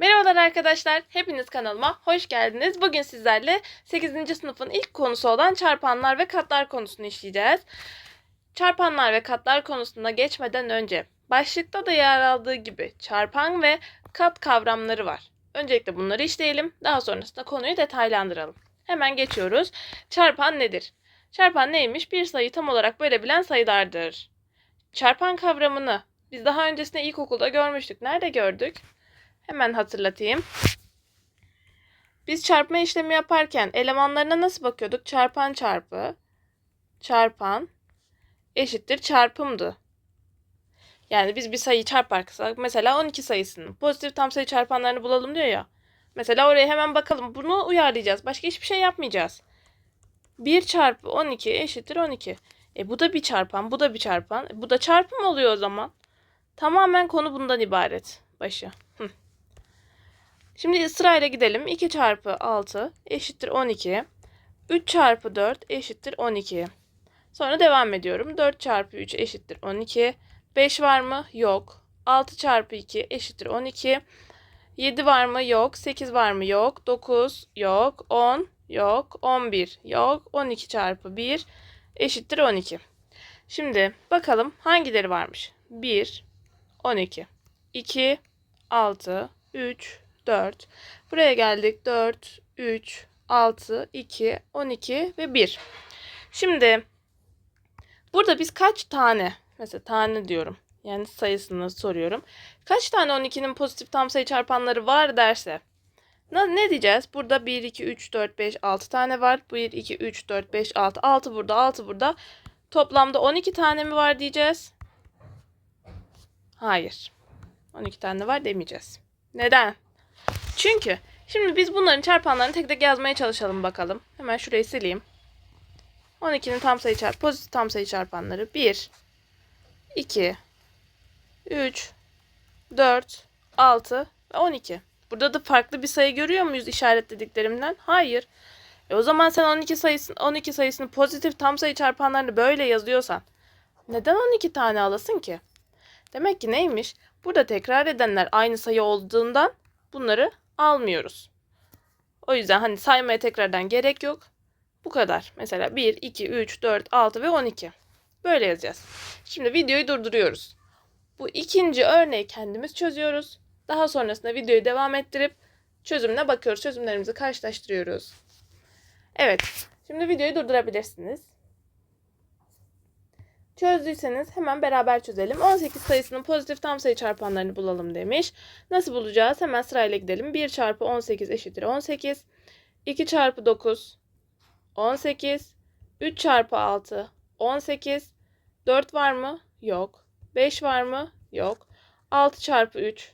Merhabalar arkadaşlar, hepiniz kanalıma hoş geldiniz. Bugün sizlerle 8. sınıfın ilk konusu olan çarpanlar ve katlar konusunu işleyeceğiz. Çarpanlar ve katlar konusuna geçmeden önce başlıkta da yer aldığı gibi çarpan ve kat kavramları var. Öncelikle bunları işleyelim, daha sonrasında konuyu detaylandıralım. Hemen geçiyoruz. Çarpan nedir? Çarpan neymiş? Bir sayıyı tam olarak bölebilen sayılardır. Çarpan kavramını biz daha öncesinde ilkokulda görmüştük. Nerede gördük? Hemen hatırlatayım. Biz çarpma işlemi yaparken elemanlarına nasıl bakıyorduk? Çarpan çarpı, çarpan eşittir çarpımdı. Yani biz bir sayıyı çarparsak mesela 12 sayısının pozitif tam sayı çarpanlarını bulalım diyor ya. Mesela oraya hemen bakalım. Bunu uyarlayacağız. Başka hiçbir şey yapmayacağız. 1 çarpı 12 eşittir 12. E bu da bir çarpan, bu da bir çarpan. E, bu da çarpım oluyor o zaman. Tamamen konu bundan ibaret. Başı. Şimdi sırayla gidelim. 2 çarpı 6 eşittir 12. 3 çarpı 4 eşittir 12. Sonra devam ediyorum. 4 çarpı 3 eşittir 12. 5 var mı? Yok. 6 çarpı 2 eşittir 12. 7 var mı? Yok. 8 var mı? Yok. 9 yok. 10 yok. 11 yok. 12 çarpı 1 eşittir 12. Şimdi bakalım hangileri varmış? 1, 12, 2, 6, 3, 4. Buraya geldik. 4, 3, 6, 2, 12 ve 1. Şimdi burada biz kaç tane mesela tane diyorum. Yani sayısını soruyorum. Kaç tane 12'nin pozitif tam sayı çarpanları var derse ne, diyeceğiz? Burada 1, 2, 3, 4, 5, 6 tane var. 1, 2, 3, 4, 5, 6. 6 burada, 6 burada. Toplamda 12 tane mi var diyeceğiz? Hayır. 12 tane var demeyeceğiz. Neden? Çünkü şimdi biz bunların çarpanlarını tek tek yazmaya çalışalım bakalım. Hemen şurayı sileyim. 12'nin tam sayı çarp pozitif tam sayı çarpanları 1 2 3 4 6 ve 12. Burada da farklı bir sayı görüyor muyuz işaretlediklerimden? Hayır. E o zaman sen 12 sayısını 12 sayısını pozitif tam sayı çarpanlarını böyle yazıyorsan neden 12 tane alasın ki? Demek ki neymiş? Burada tekrar edenler aynı sayı olduğundan bunları almıyoruz. O yüzden hani saymaya tekrardan gerek yok. Bu kadar. Mesela 1, 2, 3, 4, 6 ve 12. Böyle yazacağız. Şimdi videoyu durduruyoruz. Bu ikinci örneği kendimiz çözüyoruz. Daha sonrasında videoyu devam ettirip çözümüne bakıyoruz. Çözümlerimizi karşılaştırıyoruz. Evet. Şimdi videoyu durdurabilirsiniz. Çözdüyseniz hemen beraber çözelim. 18 sayısının pozitif tam sayı çarpanlarını bulalım demiş. Nasıl bulacağız? Hemen sırayla gidelim. 1 çarpı 18 eşittir 18. 2 çarpı 9 18. 3 çarpı 6 18. 4 var mı? Yok. 5 var mı? Yok. 6 çarpı 3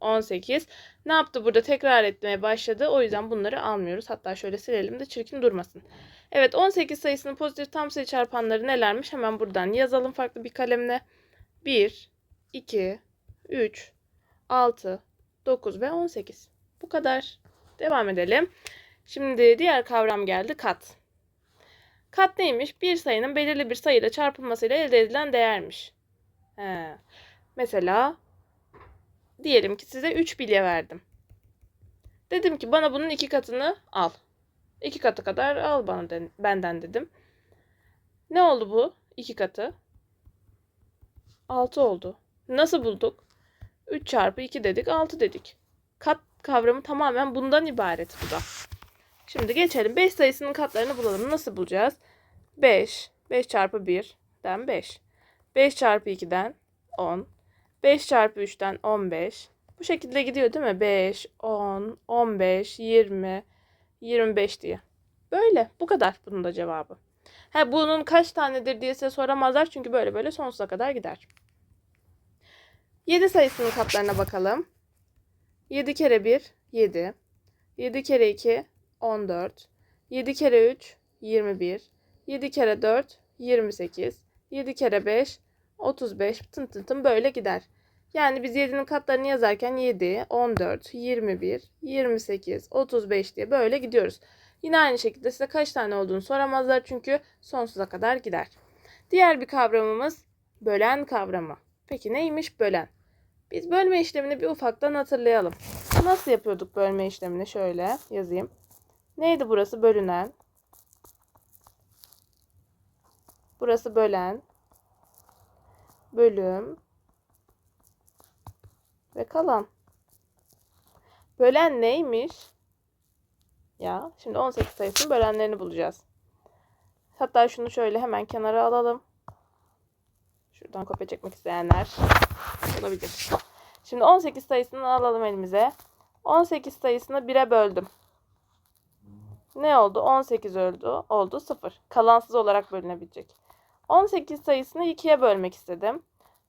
18. Ne yaptı burada? Tekrar etmeye başladı. O yüzden bunları almıyoruz. Hatta şöyle silelim de çirkin durmasın. Evet 18 sayısının pozitif tam sayı çarpanları nelermiş? Hemen buradan yazalım farklı bir kalemle. 1, 2, 3, 6, 9 ve 18. Bu kadar. Devam edelim. Şimdi diğer kavram geldi kat. Kat neymiş? Bir sayının belirli bir sayıyla çarpılmasıyla elde edilen değermiş. He. Mesela diyelim ki size 3 bilye verdim. Dedim ki bana bunun iki katını al. İki katı kadar al bana den, benden dedim. Ne oldu bu? İki katı. 6 oldu. Nasıl bulduk? 3 çarpı 2 dedik 6 dedik. Kat kavramı tamamen bundan ibaret bu da. Şimdi geçelim. 5 sayısının katlarını bulalım. Nasıl bulacağız? 5. 5 çarpı 1'den 5. 5 çarpı 2'den 10. 5 çarpı 3'ten 15. Bu şekilde gidiyor değil mi? 5, 10, 15, 20, 25 diye. Böyle. Bu kadar bunun da cevabı. Ha, bunun kaç tanedir diye size soramazlar. Çünkü böyle böyle sonsuza kadar gider. 7 sayısının katlarına bakalım. 7 kere 1, 7. 7 kere 2, 14. 7 kere 3, 21. 7 kere 4, 28. 7 kere 5, 35. Tın tın tın böyle gider. Yani biz 7'nin katlarını yazarken 7, 14, 21, 28, 35 diye böyle gidiyoruz. Yine aynı şekilde size kaç tane olduğunu soramazlar çünkü sonsuza kadar gider. Diğer bir kavramımız bölen kavramı. Peki neymiş bölen? Biz bölme işlemini bir ufaktan hatırlayalım. Nasıl yapıyorduk bölme işlemini? Şöyle yazayım. Neydi burası? Bölünen. Burası bölen. Bölüm. Ve kalan. Bölen neymiş? Ya şimdi 18 sayısının bölenlerini bulacağız. Hatta şunu şöyle hemen kenara alalım. Şuradan kopya çekmek isteyenler olabilir. Şimdi 18 sayısını alalım elimize. 18 sayısını 1'e böldüm. Ne oldu? 18 öldü. Oldu 0. Kalansız olarak bölünebilecek. 18 sayısını 2'ye bölmek istedim.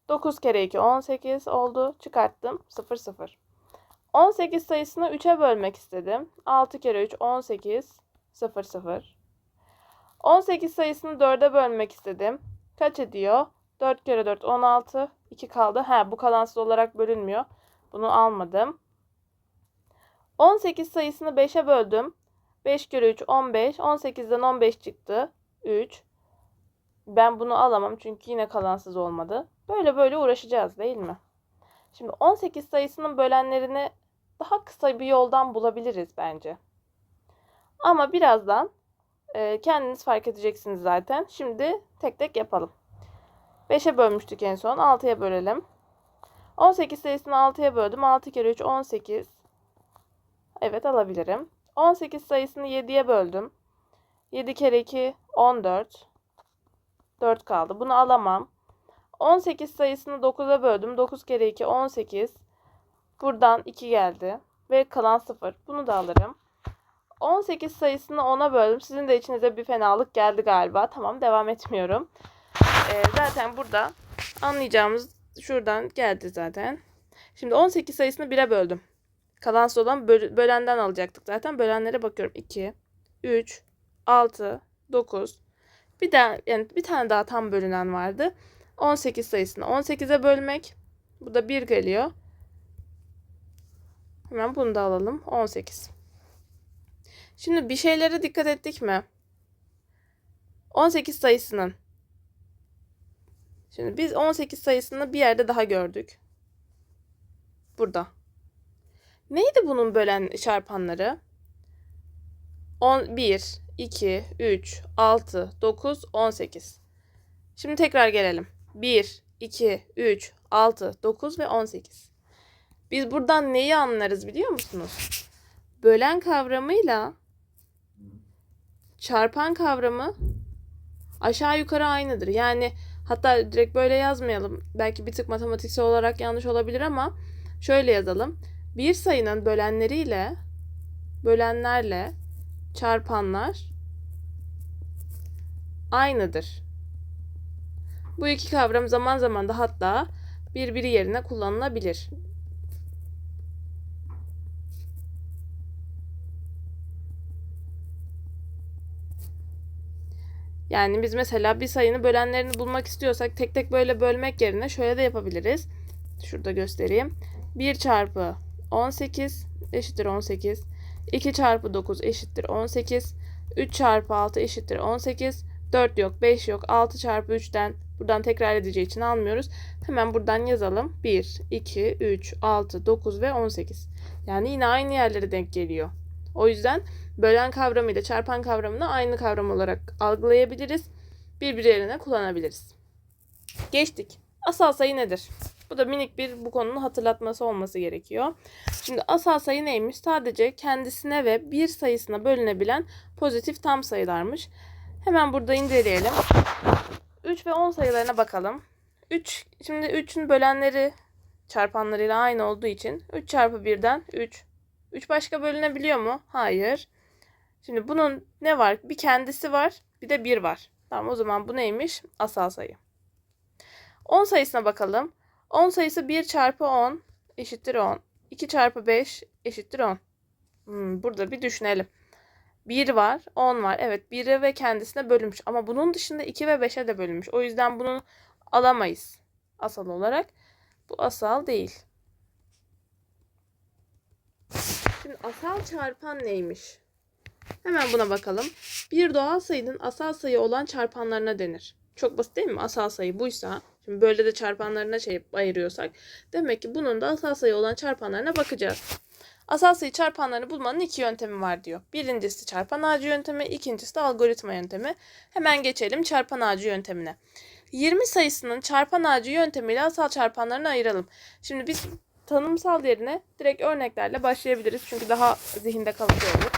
9 kere 2 18 oldu. Çıkarttım. 0 0. 18 sayısını 3'e bölmek istedim. 6 kere 3 18 0 0. 18 sayısını 4'e bölmek istedim. Kaç ediyor? 4 kere 4 16. 2 kaldı. Ha bu kalansız olarak bölünmüyor. Bunu almadım. 18 sayısını 5'e böldüm. 5 kere 3 15. 18'den 15 çıktı. 3. Ben bunu alamam çünkü yine kalansız olmadı. Böyle böyle uğraşacağız değil mi? Şimdi 18 sayısının bölenlerini daha kısa bir yoldan bulabiliriz bence. Ama birazdan e, kendiniz fark edeceksiniz zaten. Şimdi tek tek yapalım. 5'e bölmüştük en son. 6'ya bölelim. 18 sayısını 6'ya böldüm. 6 kere 3 18. Evet alabilirim. 18 sayısını 7'ye böldüm. 7 kere 2 14. 4 kaldı. Bunu alamam. 18 sayısını 9'a böldüm. 9 kere 2 18. Buradan 2 geldi. Ve kalan 0. Bunu da alırım. 18 sayısını 10'a böldüm. Sizin de içinize bir fenalık geldi galiba. Tamam devam etmiyorum. Ee, zaten burada anlayacağımız şuradan geldi zaten. Şimdi 18 sayısını 1'e böldüm. Kalansız olan böl- bölenden alacaktık zaten. Bölenlere bakıyorum. 2, 3, 6, 9. Bir daha yani bir tane daha tam bölünen vardı. 18 sayısını 18'e bölmek. Bu da 1 geliyor. Hemen bunu da alalım. 18. Şimdi bir şeylere dikkat ettik mi? 18 sayısının. Şimdi biz 18 sayısını bir yerde daha gördük. Burada. Neydi bunun bölen çarpanları? 11, 2, 3, 6, 9, 18. Şimdi tekrar gelelim. 1, 2, 3, 6, 9 ve 18. Biz buradan neyi anlarız biliyor musunuz? Bölen kavramıyla çarpan kavramı aşağı yukarı aynıdır. Yani hatta direkt böyle yazmayalım. Belki bir tık matematiksel olarak yanlış olabilir ama şöyle yazalım. Bir sayının bölenleriyle bölenlerle çarpanlar aynıdır. Bu iki kavram zaman zaman da hatta birbiri yerine kullanılabilir. Yani biz mesela bir sayının bölenlerini bulmak istiyorsak tek tek böyle bölmek yerine şöyle de yapabiliriz. Şurada göstereyim. 1 çarpı 18 eşittir 18. 2 çarpı 9 eşittir 18. 3 çarpı 6 eşittir 18. 4 yok, 5 yok. 6 çarpı 3'ten buradan tekrar edeceği için almıyoruz. Hemen buradan yazalım. 1, 2, 3, 6, 9 ve 18. Yani yine aynı yerlere denk geliyor. O yüzden bölen kavramı ile çarpan kavramını aynı kavram olarak algılayabiliriz. Birbiri yerine kullanabiliriz. Geçtik. Asal sayı nedir? Bu da minik bir bu konunun hatırlatması olması gerekiyor. Şimdi asal sayı neymiş? Sadece kendisine ve bir sayısına bölünebilen pozitif tam sayılarmış. Hemen burada inceleyelim. 3 ve 10 sayılarına bakalım. 3 şimdi 3'ün bölenleri çarpanlarıyla aynı olduğu için 3 çarpı 1'den 3. 3 başka bölünebiliyor mu? Hayır. Şimdi bunun ne var? Bir kendisi var, bir de 1 var. Tamam o zaman bu neymiş? Asal sayı. 10 sayısına bakalım. 10 sayısı 1 çarpı 10 eşittir 10. 2 çarpı 5 eşittir 10. Hmm, burada bir düşünelim. 1 var, 10 var. Evet 1'e ve kendisine bölünmüş. Ama bunun dışında 2 ve 5'e de bölünmüş. O yüzden bunu alamayız asal olarak. Bu asal değil. Şimdi asal çarpan neymiş? Hemen buna bakalım. Bir doğal sayının asal sayı olan çarpanlarına denir. Çok basit değil mi? Asal sayı buysa. Şimdi böyle de çarpanlarına şey ayırıyorsak. Demek ki bunun da asal sayı olan çarpanlarına bakacağız. Asal sayı çarpanlarını bulmanın iki yöntemi var diyor. Birincisi çarpan ağacı yöntemi, ikincisi de algoritma yöntemi. Hemen geçelim çarpan ağacı yöntemine. 20 sayısının çarpan ağacı yöntemiyle asal çarpanlarını ayıralım. Şimdi biz tanımsal yerine direkt örneklerle başlayabiliriz. Çünkü daha zihinde kalıcı olur.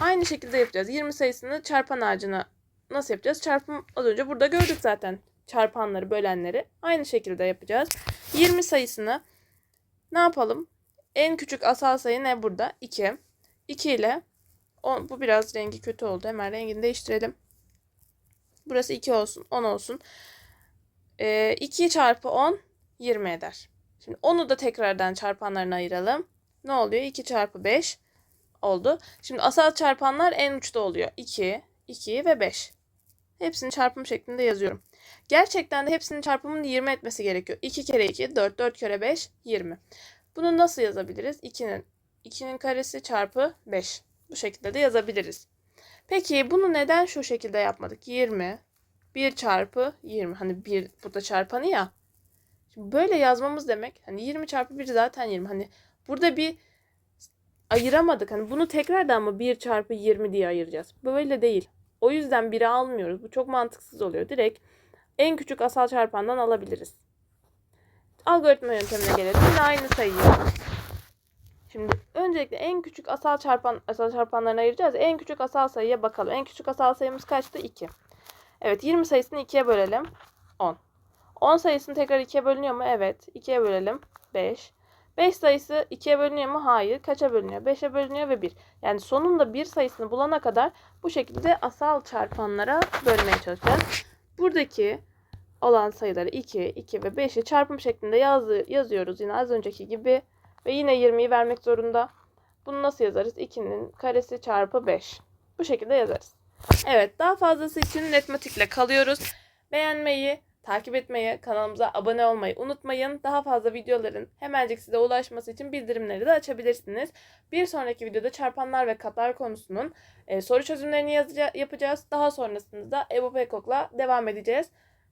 Aynı şekilde yapacağız. 20 sayısını çarpan ağacına nasıl yapacağız? Çarpım az önce burada gördük zaten. Çarpanları, bölenleri. Aynı şekilde yapacağız. 20 sayısını ne yapalım? En küçük asal sayı ne burada? 2. 2 ile on, bu biraz rengi kötü oldu. Hemen rengini değiştirelim. Burası 2 olsun. 10 olsun. Ee, 2 çarpı 10 20 eder. Şimdi 10'u da tekrardan çarpanlarına ayıralım. Ne oluyor? 2 çarpı 5 oldu. Şimdi asal çarpanlar en uçta oluyor. 2, 2 ve 5. Hepsini çarpım şeklinde yazıyorum. Gerçekten de hepsinin çarpımının 20 etmesi gerekiyor. 2 kere 2 4, 4 kere 5 20. Bunu nasıl yazabiliriz? 2'nin 2'nin karesi çarpı 5. Bu şekilde de yazabiliriz. Peki bunu neden şu şekilde yapmadık? 20 1 çarpı 20. Hani 1 burada çarpanı ya. Şimdi böyle yazmamız demek. Hani 20 çarpı 1 zaten 20. Hani burada bir ayıramadık. Hani bunu tekrardan mı 1 çarpı 20 diye ayıracağız? Böyle değil. O yüzden 1'i almıyoruz. Bu çok mantıksız oluyor. Direkt en küçük asal çarpandan alabiliriz. Algoritma yöntemine gelelim. Yine aynı sayıyı. Şimdi öncelikle en küçük asal çarpan asal çarpanlarını ayıracağız. En küçük asal sayıya bakalım. En küçük asal sayımız kaçtı? 2. Evet 20 sayısını 2'ye bölelim. 10. 10 sayısını tekrar 2'ye bölünüyor mu? Evet. 2'ye bölelim. 5. 5 sayısı 2'ye bölünüyor mu? Hayır. Kaça bölünüyor? 5'e bölünüyor ve 1. Yani sonunda 1 sayısını bulana kadar bu şekilde asal çarpanlara bölmeye çalışacağız. Buradaki olan sayıları 2, 2 ve 5'i çarpım şeklinde yazı, yazıyoruz yine az önceki gibi. Ve yine 20'yi vermek zorunda. Bunu nasıl yazarız? 2'nin karesi çarpı 5. Bu şekilde yazarız. Evet daha fazlası için netmatikle kalıyoruz. Beğenmeyi, takip etmeyi, kanalımıza abone olmayı unutmayın. Daha fazla videoların hemencik size ulaşması için bildirimleri de açabilirsiniz. Bir sonraki videoda çarpanlar ve katlar konusunun e, soru çözümlerini yazaca- yapacağız. Daha sonrasında da Ebu Pekok'la devam edeceğiz.